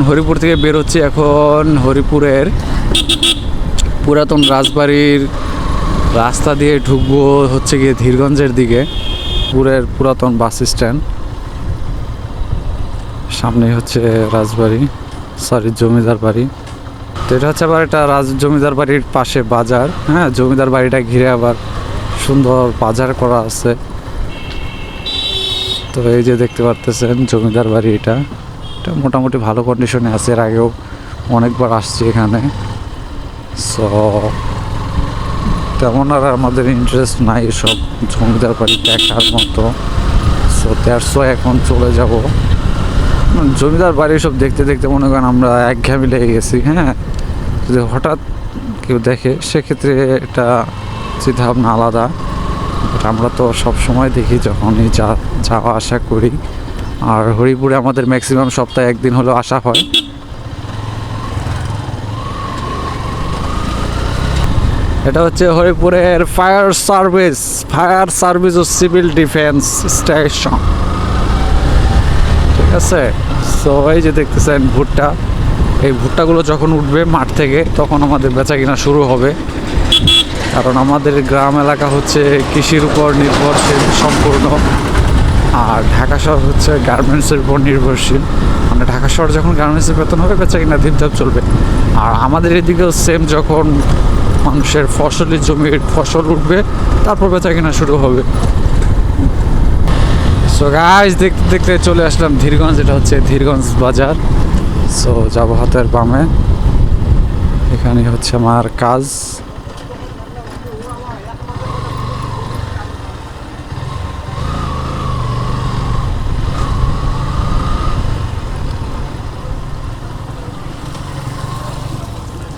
এখন হরিপুর থেকে বের হচ্ছি এখন হরিপুরের পুরাতন রাজবাড়ির রাস্তা দিয়ে ঢুকবো হচ্ছে গিয়ে ধীরগঞ্জের দিকে, পুরের পুরাতন বাস স্ট্যান্ড। সামনে হচ্ছে রাজবাড়ি সরি জমিদার বাড়ি। তো এটা হচ্ছে আবার একটা রাজ, জমিদার বাড়ির পাশে বাজার। হ্যাঁ জমিদার বাড়িটা ঘিরে আবার সুন্দর বাজার করা আছে। তো এই যে দেখতে পারতেছেন জমিদার বাড়ি এটা এটা মোটামুটি ভালো কন্ডিশনে আছে, এর আগেও অনেকবার আসছি এখানে। সো তেমন আর আমাদের ইন্টারেস্ট নাই, সব জমিদার বাড়ি দেখার মতো। সো দেড়শো এখন চলে যাব। জমিদার বাড়ি সব দেখতে দেখতে মনে করেন আমরা একঘেয়েমি লেগে গেছি হ্যাঁ? যদি হঠাৎ কেউ দেখে, সেক্ষেত্রে এটা চিন্তাভাবনা আলাদা। আমরা তো সব সময় দেখি যখনই যা, যাওয়া আসা করি। আর হরিপুরে আমাদের ম্যাক্সিমাম সপ্তাহে একদিন হলো আসা হয়। এটা হচ্ছে হরিপুরের ফায়ার সার্ভিস ফায়ার সার্ভিস ও সিভিল ডিফেন্স স্টেশন ঠিক আছে? সো এই যে দেখতেছেন ভুট্টা। এই ভুট্টাগুলো যখন উঠবে মাঠ থেকে, তখন আমাদের বেচা কিনা শুরু হবে। কারণ আমাদের গ্রাম এলাকা হচ্ছে কৃষির উপর নির্ভরশীল, সম্পূর্ণ। আর ঢাকা শহর হচ্ছে গার্মেন্টসের উপর নির্ভরশীল। মানে ঢাকা শহর যখন গার্মেন্টসের বেতন হবে, বেচা কিনা ধিপধাপ চলবে। আর আমাদের এদিকেও সেম যখন মানুষের ফসলি জমির ফসল উঠবে, তারপর বেচা কিনা শুরু হবে। সো গাইজ দেখতে দেখতে চলে আসলাম ধীরগঞ্জ, এটা হচ্ছে ধীরগঞ্জ বাজার। সো যাব হাতের বামে। এখানে হচ্ছে আমার কাজ।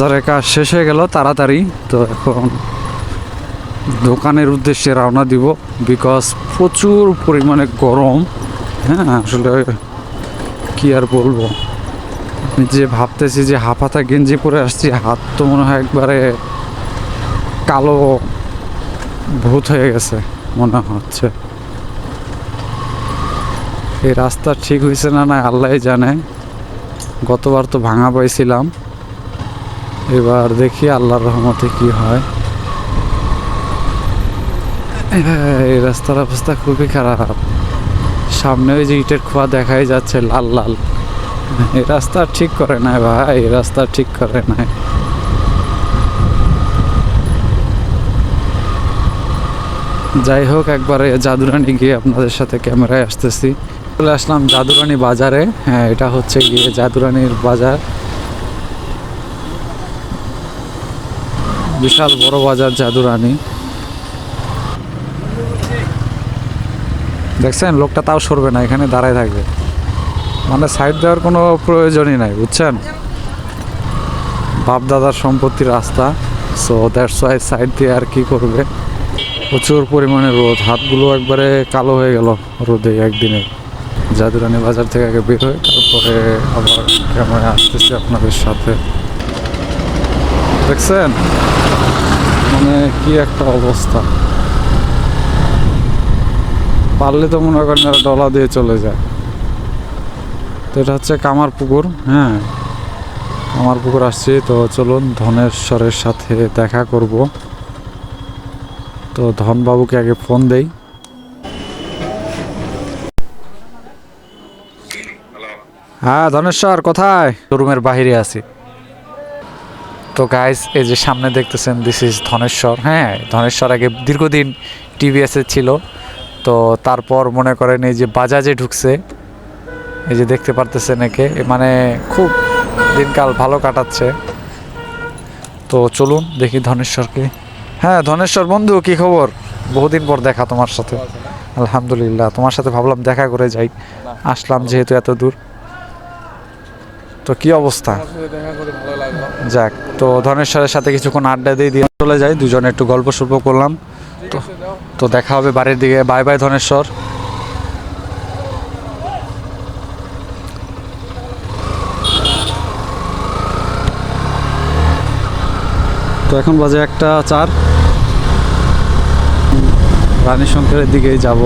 বাজারের কাজ শেষ হয়ে গেল, তাড়াতাড়ি। তো এখন দোকানের উদ্দেশ্যে রওনা দিব বিকজ প্রচুর পরিমাণে গরম। হ্যাঁ আসলে কি আর বলব? আমি যে ভাবতেছি যে হাফাতা গেঞ্জি পরে আসছি, হাত তো মনে হয় একবারে কালো ভূত হয়ে গেছে, মনে হচ্ছে। এই রাস্তা ঠিক হয়েছে না না আল্লাহ জানে। গতবার তো ভাঙা পাইছিলাম। এবার দেখি আল্লাহর রহমতে কি হয়। এই রাস্তার অবস্থা খুবই খারাপ। সামনে ওই যে ইটের খোয়া দেখাই যাচ্ছে, লাল লাল। এই রাস্তা ঠিক করে নাই ভাই এই রাস্তা ঠিক করে নাই। যাই হোক, একবারে জাদুরানি গিয়ে আপনাদের সাথে ক্যামেরায় আসতেছি। চলে আসলাম জাদুরানি বাজারে। হ্যাঁ এটা হচ্ছে গিয়ে জাদুরানির বাজার। বিশাল বড় বাজার জাদুরানি। দেখছেন, লোকটা তাও সরবে না, এখানে দাঁড়ায় থাকবে। মানে সাইড দেওয়ার কোনো প্রয়োজনই নাই, বুঝছেন? বাপ দাদার সম্পত্তির রাস্তা সো দ্যাটস ওয়াই সাইড দিয়ে আর কি করবে? প্রচুর পরিমাণে রোদ, হাতগুলো একবারে কালো হয়ে গেল রোদে একদিনে। জাদুরানি বাজার থেকে আগে বের হয়ে তারপরে আবার ক্যামেরা আসতেছি আপনাদের সাথে। দেখছেন? মানে কি একটা অবস্থা। পারলে তো মনে করেন ডলা দিয়ে চলে যায়। তো এটা হচ্ছে কামার পুকুর হ্যাঁ। কামার পুকুর আসছি তো চলুন ধনেশ্বরের সাথে দেখা করব। তো ধনবাবুকে আগে ফোন দেই। হ্যাঁ ধনেশ্বর কোথায়? রুমের বাহিরে আছি। তো গাইস এই যে সামনে দেখতেছেন দিস ইজ ধনেশ্বর। হ্যাঁ ধনেশ্বর আগে দীর্ঘদিন টিভিএসে ছিল। তো তারপর মনে করেন এই যে বাজাজে ঢুকছে। এই যে দেখতে পারতেছেন একে। মানে খুব দিনকাল ভালো কাটাচ্ছে। তো চলুন দেখি ধনেশ্বরকে। হ্যাঁ ধনেশ্বর বন্ধু, কি খবর? বহুদিন পর দেখা তোমার সাথে। আলহামদুলিল্লাহ, তোমার সাথে ভাবলাম দেখা করে যাই। আসলাম যেহেতু এত দূর। তো কি অবস্থা? যাক, তো ধনেশ্বরের সাথে কিছুক্ষণ আড্ডা দিয়ে দিয়ে চলে যাই, দুজনে একটু গল্প সল্প করলাম। তো তো দেখা হবে বাড়ির দিকে। বাই বাই ধনেশ্বর তো এখন বাজে একটা চার। রানী শঙ্করের দিকেই যাব।